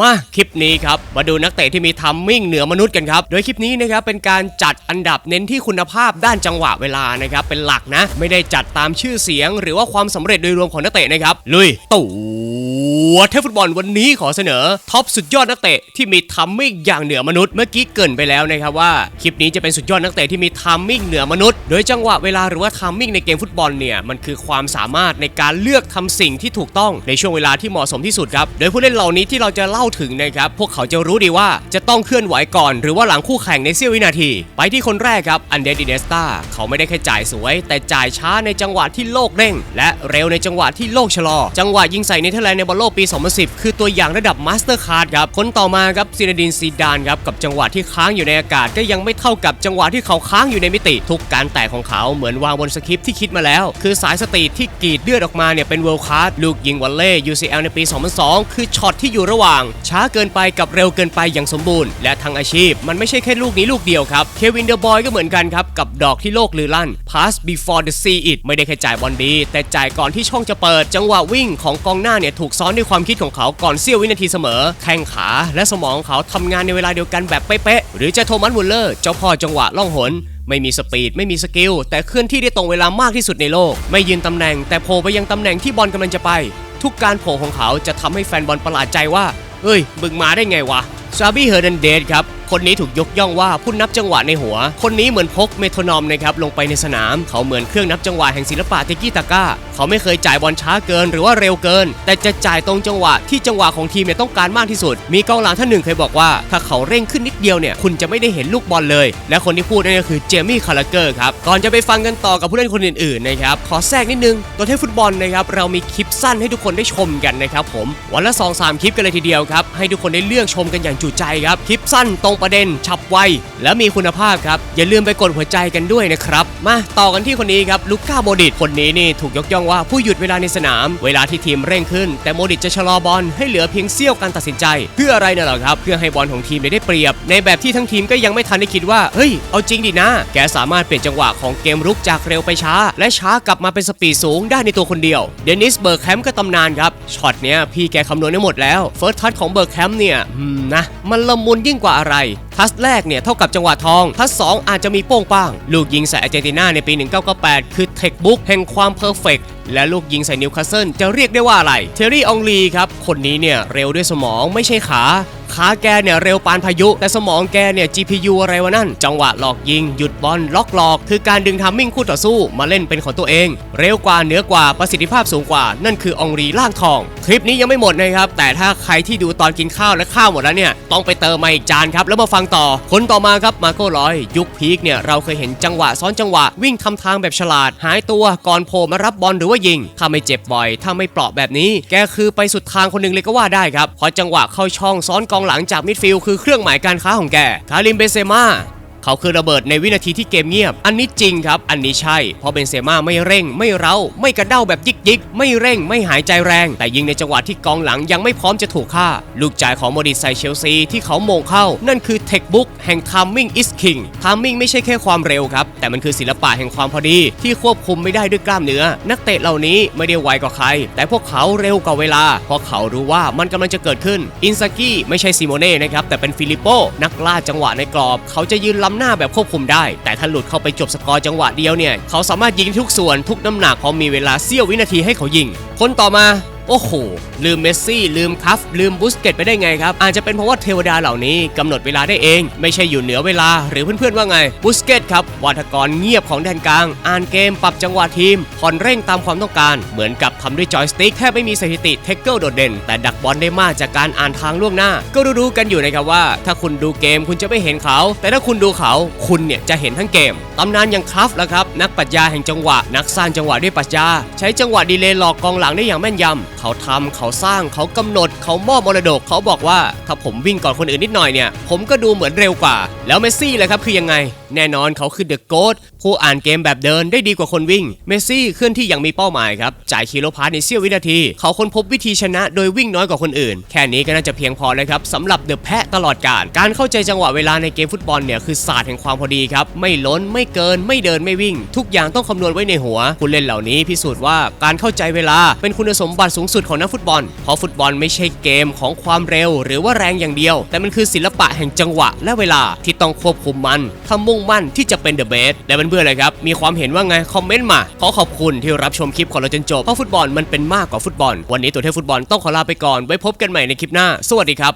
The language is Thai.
มาคลิปนี้ครับมาดูนักเตะที่มีทัมมิ่งเหนือมนุษย์กันครับ โดยคลิปนี้นะครับเป็นการจัดอันดับเน้นที่คุณภาพด้านจังหวะเวลานะครับเป็นหลักนะ ไม่ได้จัดตามชื่อเสียง หรือว่าความสำเร็จโดยรวมของนักเตะนะครับลุยตู่ วเทพฟุตบอลวันนี้ขอเสนอท็อปสุดยอดนักเตะที่มีทัมมิ่งอย่างเหนือมนุษย์เมื่อกี้เกินไปแล้วนะครับว่าคลิปนี้จะเป็นสุดยอดนักเตะที่มีทัมมิ่งเหนือมนุษย์ โดยจังหวะเวลาหรือว่าทัมมิ่งในเกมฟุตบอลเนี่ยมันคือความสามารถในการเลือกทำสิ่งที่ถูกต้องในช่วงเวลาที่เหมาะสมที่สุดครับ โดยผู้เล่นเหล่านี้ที่เราจะเล่าถึงนะครับพวกเขาจะรู้ดีว่าจะต้องเคลื่อนไหวก่อน หรือว่าหลังคู่แข่งในเสี้ยววินาที ไปที่คนแรกครับอันเดรดิเนสตาเขาไม่ได้แค่จ่ายสวย แต่จ่ายช้าในจังหวะที่โลกเร่ง และเร็วในจังหวะที่โลกชะลอ จังหวะยิงใส่เนเธอร์แลนด์ในบอลโลกปี 2010 คือตัวอย่างระดับมาสเตอร์คาร์ดครับคนต่อมาครับซีนดินซีดานครับกับจังหวะที่ค้างอยู่ในอากาศก็ยังไม่เท่ากับจังหวะที่เขาค้างอยู่ในมิติ ทุกการแตะของเขาเหมือนวางบนสคริปที่คิดมาแล้ว คือสายสตรีทที่กรีดเลือดออกมาเนี่ยเป็นเวลด์คลาสลูกยิงวอลเล่ UCL ในปี 2002 คือช็อตที่อยู่ระหว่าง ช้าเกินไปกับเร็วเกินไปอย่างสมบูรณ์ และทางอาชีพ มันไม่ใช่แค่ลูกนี้ลูกเดียวครับเควินเดอร์บอยก็เหมือนกันครับกับดอกที่โลกลือลั่น pass before the see it ไม่ได้แค่จ่ายบอลดี แต่จ่ายก่อนที่ช่องจะเปิด จังหวะวิ่งของกองหน้าเนี่ยถูกซ้อนด้วยความคิดของเขาก่อนเสี้ยววินาทีเสมอ แข้งขาและสมองของเขาทำงานในเวลาเดียวกันแบบเป๊ะๆหรือจะโทมัสมุลเลอร์เจ้าพ่อจังหวะล่องหนไม่มีสปีดไม่มีสกิลแต่เคลื่อนที่ได้ตรงเวลามากที่สุดในโลก ไม่ยืนตำแหน่ง แต่โผล่ไปยังตำแหน่งที่บอลกำลังจะไป ทุกการโผล่ของเขาจะทำให้แฟนบอลประหลาดใจว่า เอ้ยมึงมาได้ไงวะซาบี้เฮอร์เดนเดสครับ คนนี้ถูกยกย่องว่าผู้นับจังหวะในหัว คนนี้เหมือนพกเมโทรนอมนะครับลงไปในสนาม เขาเหมือนเครื่องนับจังหวะแห่งศิลปะเตกี้ตาก้า เขาไม่เคยจ่ายบอลช้าเกินหรือว่าเร็วเกิน แต่จะจ่ายตรงจังหวะที่จังหวะของทีมเนี่ยต้องการมากที่สุด มีกองหลังท่านหนึ่งเคยบอกว่า ถ้าเขาเร่งขึ้นนิดเดียวเนี่ยคุณจะไม่ได้เห็นลูกบอลเลย และคนที่พูดนั่นก็คือเจมี่คาร์เกอร์ครับก่อนจะไปฟังกันต่อกับผู้เล่นคนอื่นๆนะครับขอแทรกนิดนึงตัวเทพฟุตบอลนะครับเรามีคลิปสั้นให้ทุกคนได้ชมกันนะครับผมวันละ2อสคลิปกันเลยทีเดียวครับให้ทุกคนได้เลือกชมกันอย่างจุใจครับคลิปสั้นตรงประเด็น ฉับไว และมีคุณภาพครับ อย่าลืมไปกดหัวใจกันด้วยนะครับ มาต่อกันที่คนนี้ครับลูก้าโมดิตคนนี้นี่ถูกยกย่องว่าผู้หยุดเวลาในสนาม เวลาที่ทีมเร่งขึ้น แต่โมดิตจะชะลอบอลให้เหลือเพียงเสี้ยวการตัดสินใจ เพื่ออะไรนี่ยเหรอครับ เพื่อให้บอลของทีมได้เปรียบ ในแบบที่ทั้งทีมก็ยังไม่ทันได้คิดว่าเฮ้ยเอาจริงดินะ แกสามารถเปลี่ยนจังหวะของเกมรุกจากเร็วไปช้า และช้ากลับมาเป็นสปีดสูงได้ในตัวคนเดียวเดนิสเบิร์กแคมป์ก็ตำนานครับช็อตเนี้ยพี่แกคำนวณได้หมดแล้วเฟิร์สทัชของเบิร์กแคมป์เนี่ยนะมันละมุนยิ่งกว่าอะไร Бай-бай. ทัสแรกเนี่ยเท่ากับจังหวะทอง ทัสสองอาจจะมีโป้งป้าง ลูกยิงใส่อาร์เจนตินาในปี 1998 คือเทคบุ๊กแห่งความเพอร์เฟกและลูกยิงใส่นิวคาสเซิลจะเรียกได้ว่าอะไร เทอรี่องลีครับ คนนี้เนี่ยเร็วด้วยสมองไม่ใช่ขาขาแกเนี่ยเร็วปานพายุ แต่สมองแกเนี่ย GPU อะไรวะนั่น จังหวะหลอกยิง หยุดบอลล็อกหลอก คือการดึงทามมิ่งคู่ต่อสู้มาเล่นเป็นของตัวเอง เร็วกว่าเหนือกว่าประสิทธิภาพสูงกว่า นั่นคือองรีล่างทอง คลิปนี้ยังไม่หมดนะครับ แต่ถ้าใครที่ดูตอนกินข้าวและข้าวหมดแล้วเนี่ยต้องไปเติมมาอีกจานครับแล้วมาฟังต่อ คนต่อมาครับมาโก้ลอย ยุคพีคเนี่ยเราเคยเห็นจังหวะซ้อนจังหวะวิ่งทำทางแบบฉลาด หายตัวก่อนโผล่มารับบอลหรือว่ายิง ถ้าไม่เจ็บบ่อย ถ้าไม่เปราะแบบนี้ แกคือไปสุดทางคนหนึ่งเลยก็ว่าได้ครับ พอจังหวะเข้าช่องซ้อนกองหลังจากมิดฟิลด์คือเครื่องหมายการค้าของแกคาริมเบเซม่า เขาคือระเบิดในวินาทีที่เกมเงียบ อันนี้จริงครับ อันนี้ใช่ เพราะเบนเซม่าไม่เร่ง ไม่เร้า ไม่กระเด้าแบบยิกยิกไม่เร่ง ไม่หายใจแรง แต่ยิงในจังหวะที่กองหลังยังไม่พร้อมจะถูกฆ่า ลูกจ่ายของโมดิตใส่เชลซีที่เขาโมงเข้า นั่นคือเทคบุ๊กแห่ง timing is king timing ไม่ใช่แค่ความเร็วครับ แต่มันคือศิลปะแห่งความพอดี ที่ควบคุมไม่ได้ด้วยกล้ามเนื้อ นักเตะเหล่านี้ไม่ได้ไวกว่าใคร แต่พวกเขาเร็วกว่าเวลา เพราะเขารู้ว่ามันกำลังจะเกิดขึ้น อินซากิไม่ใช่ซิโมเน่นะครับ แต่เป็นฟิลิปโป นักล่าจังหวะในกรอบ เขาจะยืนลำหน้าแบบควบคุมได้ แต่ถ้าหลุดเข้าไปจบสกอร์จังหวะเดียวเนี่ย เขาสามารถยิงทุกส่วนทุกน้ำหนักพราะมีเวลาเสี้ยววินาทีให้เขายิง คนต่อมา โอ้โห ลืมเมสซี่ลืมคัฟลืมบุสเกตไปได้ไงครับ อาจจะเป็นเพราะว่าเทวดาเหล่านี้กำหนดเวลาได้เอง ไม่ใช่อยู่เหนือเวลาหรือเพื่อนๆว่าไง บุสเกตครับวาทกรเงียบของแดนกลาง อ่านเกมปรับจังหวะทีมผ่อนเร่งตามความต้องการ เหมือนกับทำด้วยจอยสติ๊กแทบไม่มีสถิติเทคเกิลโดดเด่น แต่ดักบอลได้มากจากการอ่านทางล่วงหน้า ก็รู้ๆกันอยู่นะครับว่า ถ้าคุณดูเกมคุณจะไม่เห็นเขา แต่ถ้าคุณดูเขาคุณเนี่ยจะเห็นทั้งเกมตำนานอย่างคราฟแล้วครับนักปรัชญาแห่งจังหวะ นักสร้างจังหวะด้วยปรัชญาใช้จังหวะดีเลย์หลอกกองหลังได้อย่างแม่นยำเขาทำเขาสร้างเขากำหนด เขามอบมรดกเขาบอกว่า ถ้าผมวิ่งก่อนคนอื่นนิดหน่อยเนี่ย ผมก็ดูเหมือนเร็วกว่า แล้วเมสซี่เลยครับคือยังไง แน่นอนเขาคือเดอะโก t ผู้อ่านเกมแบบเดินได้ดีกว่าคนวิ่ง เมสซี่เคลื่อนที่อย่างมีเป้าหมายครับ จ่ายคิโลพาสในเสี้ยววินาที เขาค้นพบวิธีชนะโดยวิ่งน้อยกว่าคนอื่น แค่นี้ก็น่าจะเพียงพอเลยครับสำหรับเดอะแพะตลอดการการเข้าใจจังหวะเวลาในเกมฟุตบอลเนี่ยคือศาสตร์แห่งความพอดีครับไม่ล้นไม่เกินไม่เดินไม่วิ่ง ทุกอย่างต้องคำนวณไว้ในหัวผู้เล่นเหล่านี้พิสูจน์ว่าการเข้าใจเวลาเป็นคุณสมบัติสูงสุดของนักฟุตบอล เพราะฟุตบอลไม่ใช่เกมของความเร็ว หรือว่าแรงอย่างเดียว แต่มันคือศิลปะแห่งจังหวะและเวลาที่ต้องควบคุมมันทำมุ่งมั่นที่จะเป็นเดอะเบสและเพื่อนๆเลยครับ มีความเห็นว่าไง คอมเมนต์มา ขอขอบคุณที่รับชมคลิปของเราจนจบ เพราะฟุตบอลมันเป็นมากกว่าฟุตบอล วันนี้ตัวเทพฟุตบอลต้องขอลาไปก่อน ไว้พบกันใหม่ในคลิปหน้า สวัสดีครับ